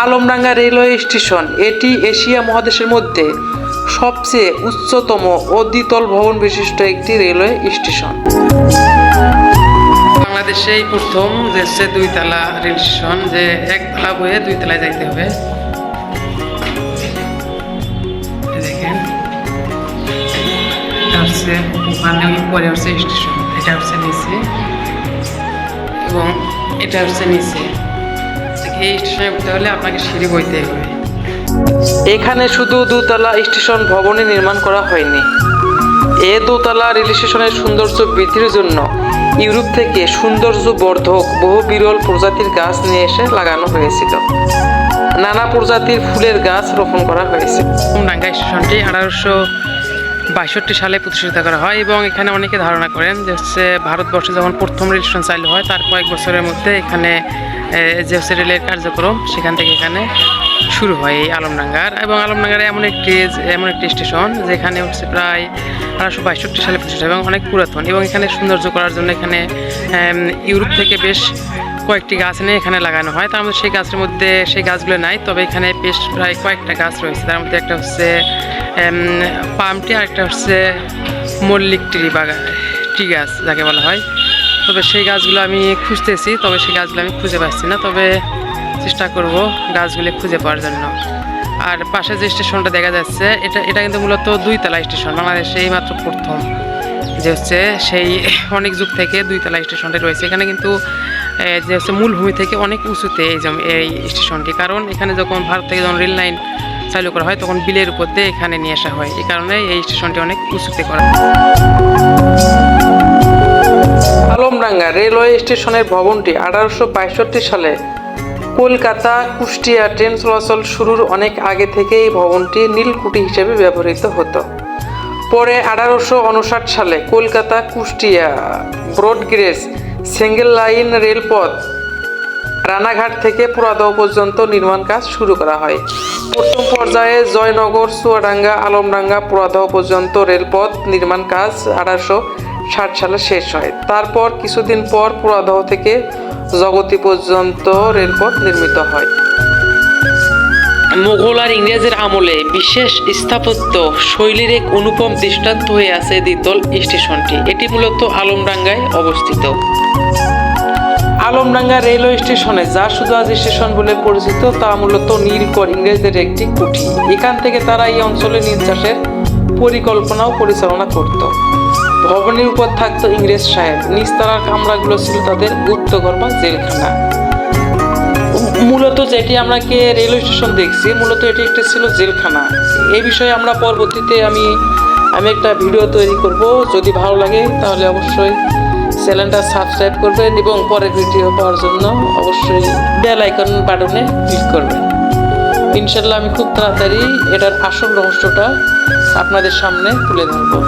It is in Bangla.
আলমডাঙ্গা রেলওয়ে স্টেশন, এটি এশিয়া মহাদেশের মধ্যে সবচেয়ে উচ্চতম ও দ্বিতল ভবন বিশিষ্ট একটি রেলওয়ে স্টেশন। বাংলাদেশে এই প্রথম যে হচ্ছে দুইতলা রেল স্টেশন, যে একতলা বয়ে দুইতলায় যাইতে হবে। দেখেন, এটা হচ্ছে উপরে হচ্ছে স্টেশন, এটা হচ্ছে নিচে। এবং এটা হচ্ছে নিচে। এই স্টেশনে উঠতে হলে আপনাকে সিঁড়ি বইতে হবে। এখানে শুধু দুতলা স্টেশন ভবনে নির্মাণ করা হয়নি। এ দোতলা রেল স্টেশনের সৌন্দর্য বৃদ্ধির জন্য ইউরোপ থেকে সৌন্দর্য বর্ধক বহু বিরল প্রজাতির গাছ নিয়ে এসে লাগানো হয়েছিল। নানা প্রজাতির ফুলের গাছ রোপণ করা হয়েছে। ডাঙ্গা স্টেশনটি আঠারোশো বাষট্টি সালে প্রতিষ্ঠিত করা হয় এবং এখানে অনেকে ধারণা করেন যে হচ্ছে ভারতবর্ষে যখন প্রথম রেল স্টেশন চালু হয়, তার কয়েক বছরের মধ্যে এখানে যে হচ্ছে রেলের কার্যক্রম, সেখান থেকে এখানে শুরু হয় এই আলমডাঙ্গার। এবং আলমডাঙ্গার এমন একটি এমন একটি স্টেশন যেখানে হচ্ছে প্রায় আঠারোশো বাষট্টি সালে প্রতিষ্ঠিত এবং অনেক পুরাতন এবং এখানে সৌন্দর্য করার জন্য এখানে ইউরোপ থেকে বেশ কয়েকটি গাছ এনে এখানে লাগানো হয়। তার মধ্যে সেই গাছের মধ্যে, সেই গাছগুলো নাই, তবে এখানে বেশ প্রায় কয়েকটা গাছ রয়েছে। তার মধ্যে একটা হচ্ছে পাম টি আর একটা হচ্ছে মল্লিক ট্রি বাগান, টি গাছ যাকে বলা হয়। তবে সেই গাছগুলো আমি খুঁজতেছি, তবে সেই গাছগুলো আমি খুঁজে পাচ্ছি না। তবে চেষ্টা করব গাছগুলো খুঁজে পাওয়ার জন্য। আর পাশে যে স্টেশনটা দেখা যাচ্ছে, এটা এটা কিন্তু মূলত দুইতলা স্টেশন, বাংলাদেশে এই মাত্র প্রথম। যে হচ্ছে সেই অনেক যুগ থেকে দুইতলা স্টেশনটা রয়েছে। এখানে কিন্তু যে হচ্ছে মূলভূমি থেকে অনেক উঁচুতে এই এই স্টেশনটি। কারণ এখানে যখন ভারত থেকে যখন রেল লাইন চালু করা হয়, তখন বিলের উপর দিয়ে এখানে নিয়ে আসা হয়। এই কারণে এই স্টেশনটি অনেক উঁচুতে করা। আলমডাঙ্গা রেলওয়ে স্টেশনের ভবনটি আঠারোশো সালে কলকাতা কুষ্টিয়া ট্রেন চলাচল শুরুর অনেক আগে থেকে এই ভবনটি নীলকুঠি হিসেবে ব্যবহৃত হতো। পরে আঠারোশো উনষাট সালে Kolkata Kushtia broad gauge single line রেলপথ রানাঘাট থেকে পুরাদহ পর্যন্ত নির্মাণ কাজ শুরু করা হয়। প্রথম পর্যায়ে জয়নগর, চুয়াডাঙ্গা, আলমডাঙ্গা পুরাদহ পর্যন্ত রেলপথ নির্মাণ কাজ আঠারোশো ষাট সালে শেষ হয়। তারপর কিছুদিন পর পুরাদহ থেকে জগতী পর্যন্ত রেলপথ নির্মিত হয়। মোগল আর ইংরেজের আমলে বিশেষ স্থাপত্য শৈলীর এক অনুপম দৃষ্টান্ত হয়ে আছে দ্বিতল স্টেশনটি। এটি মূলত আলমডাঙ্গায় অবস্থিত। আলমডাঙ্গা রেলওয়ে স্টেশনে, যা শুধু আজ স্টেশন বলে পরিচিত, তা মূলত নীলকর ইংরেজদের একটি কুঠি। এখান থেকে তারা এই অঞ্চলে চাষের পরিকল্পনাও পরিচালনা করত। ভবনের উপর থাকতো ইংরেজ সাহেব। নিচতলার কামরাগুলো ছিল তাদের গুপ্তঘর জেলখানা। মূলত যেটি আমরা কে রেলওয়ে স্টেশন দেখছি, মূলত এটি একটি ছিল জেলখানা। এই বিষয়ে আমরা পরবর্তীতে আমি আমি একটা ভিডিও তৈরি করব। যদি ভালো লাগে, তাহলে অবশ্যই চ্যানেলটা সাবস্ক্রাইব করবেন এবং পরে ভিডিও পাওয়ার জন্য অবশ্যই বেল আইকন বাটনে ক্লিক করবেন। ইনশাল্লাহ আমি খুব তাড়াতাড়ি এটার আসল রহস্যটা আপনাদের সামনে তুলে ধরবো।